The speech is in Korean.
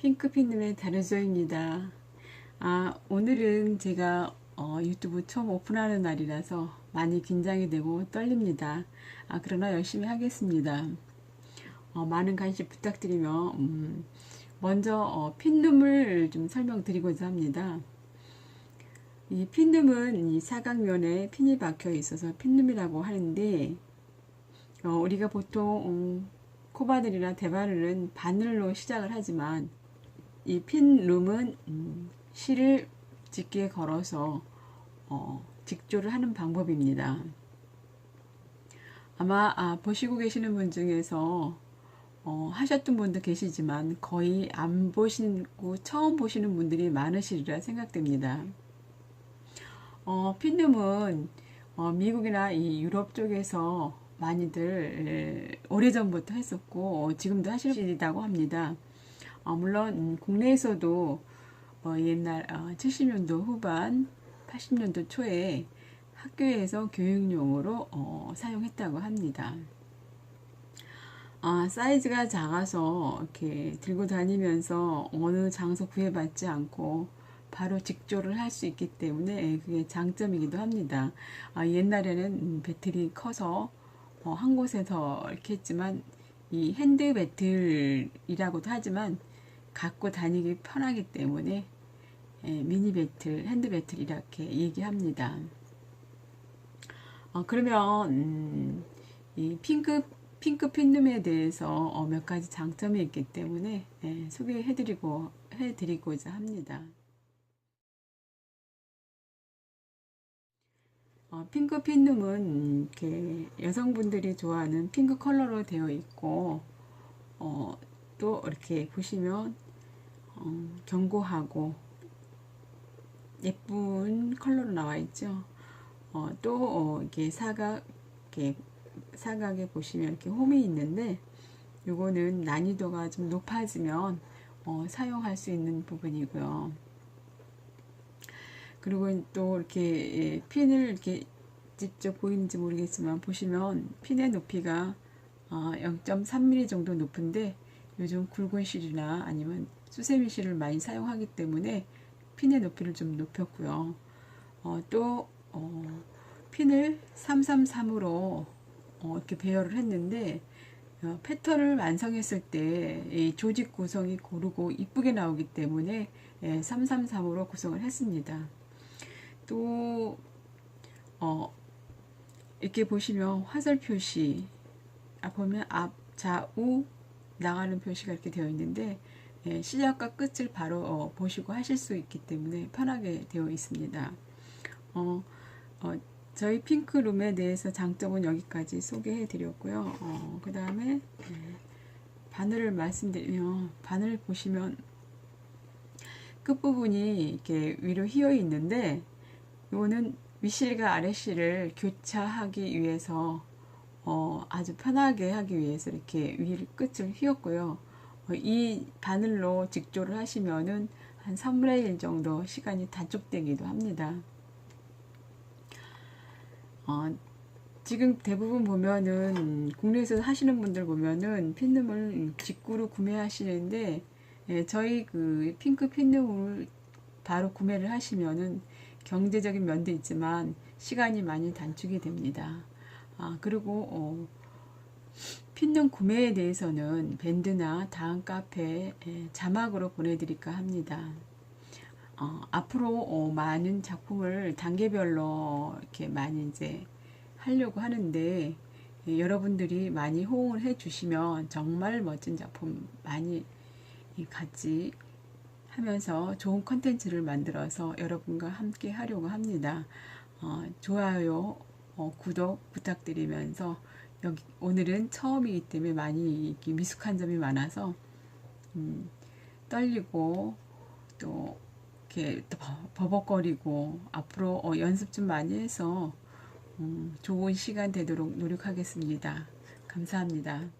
핑크핀님의 다르조입니다. 아, 오늘은 제가 어, 유튜브 처음 오픈하는 날이라서 많이 긴장이 되고 떨립니다. 아, 그러나 열심히 하겠습니다. 어, 많은 관심 부탁드리며, 음, 먼저 어, 핀룸을 좀 설명드리고자 합니다. 이 핀룸은 이 사각면에 핀이 박혀 있어서 핀룸이라고 하는데, 어, 우리가 보통 음, 코바늘이나 대바늘은 바늘로 시작을 하지만 이 핀 룸은 음, 실을 짙게 걸어서 어, 직조를 하는 방법입니다. 아마 아, 보시고 계시는 분 중에서 어, 하셨던 분도 계시지만 거의 안 보시고 처음 보시는 분들이 많으시리라 생각됩니다. 어, 핀룸은 어, 미국이나 이 유럽 쪽에서 많이들 에, 오래전부터 했었고 어, 지금도 하시다고 합니다. 어, 물론 음, 국내에서도 어, 옛날 어, 70년도 후반, 80년도 초에 학교에서 교육용으로 어, 사용했다고 합니다. 아, 사이즈가 작아서 이렇게 들고 다니면서 어느 장소 구애받지 않고 바로 직조를 할 수 있기 때문에 그게 장점이기도 합니다. 아, 옛날에는 음, 배틀이 커서 어, 한 곳에서 이렇게 했지만 이 핸드 배틀이라고도 하지만 갖고 다니기 편하기 때문에 예, 미니 배틀, 핸드 배틀 이렇게 얘기합니다. 어, 그러면 음, 이 핑크 핑크 핀룸에 대해서 어, 몇 가지 장점이 있기 때문에 예, 소개해드리고 해드리고자 합니다. 어, 핑크 핀룸은 이렇게 여성분들이 좋아하는 핑크 컬러로 되어 있고 어, 또 이렇게 보시면 어, 견고하고 예쁜 컬러로 나와 있죠. 어, 또 어, 이렇게 사각 이렇게 사각에 보시면 이렇게 홈이 있는데 요거는 난이도가 좀 높아지면 어, 사용할 수 있는 부분이고요. 그리고 또 이렇게 예, 핀을 이렇게 직접 보이는지 모르겠지만 보시면 핀의 높이가 어, 0.3mm 정도 높은데 요즘 굵은 실이나 아니면 수세미 실을 많이 사용하기 때문에 핀의 높이를 좀 높였고요. 어, 또 어, 핀을 333으로 어, 이렇게 배열을 했는데 어, 패턴을 완성했을 때 조직 구성이 고르고 이쁘게 나오기 때문에 예, 333으로 구성을 했습니다. 또 어, 이렇게 보시면 화살 표시 아, 보면 앞, 좌우 나가는 표시가 이렇게 되어 있는데 예, 시작과 끝을 바로 어, 보시고 하실 수 있기 때문에 편하게 되어 있습니다. 어, 어, 저희 핑크룸에 대해서 장점은 여기까지 소개해 드렸고요. 어, 그 다음에 예, 바늘을 말씀드리면 바늘 보시면 끝부분이 이렇게 위로 휘어 있는데 이거는 윗실과 아랫실을 교차하기 위해서 어, 아주 편하게 하기 위해서 이렇게 위 끝을 휘었고요. 어, 이 바늘로 직조를 하시면은 한 3분의 1 정도 시간이 단축되기도 합니다. 어, 지금 대부분 보면은 국내에서 하시는 분들 보면은 핀룸을 직구로 구매하시는데 예, 저희 그 핑크 핀룸을 바로 구매를 하시면은 경제적인 면도 있지만 시간이 많이 단축이 됩니다. 아, 그리고 어, 핀룸 구매에 대해서는 밴드나 다음 카페에 자막으로 보내드릴까 합니다. 어, 앞으로 어, 많은 작품을 단계별로 이렇게 많이 이제 하려고 하는데 예, 여러분들이 많이 호응을 해주시면 정말 멋진 작품 많이 같이 하면서 좋은 컨텐츠를 만들어서 여러분과 함께 하려고 합니다. 어, 좋아요, 어, 구독 부탁드리면서 여기 오늘은 처음이기 때문에 많이 미숙한 점이 많아서 음, 떨리고 또 이렇게 또 버벅거리고 앞으로 어, 연습 좀 많이 해서 음, 좋은 시간 되도록 노력하겠습니다. 감사합니다.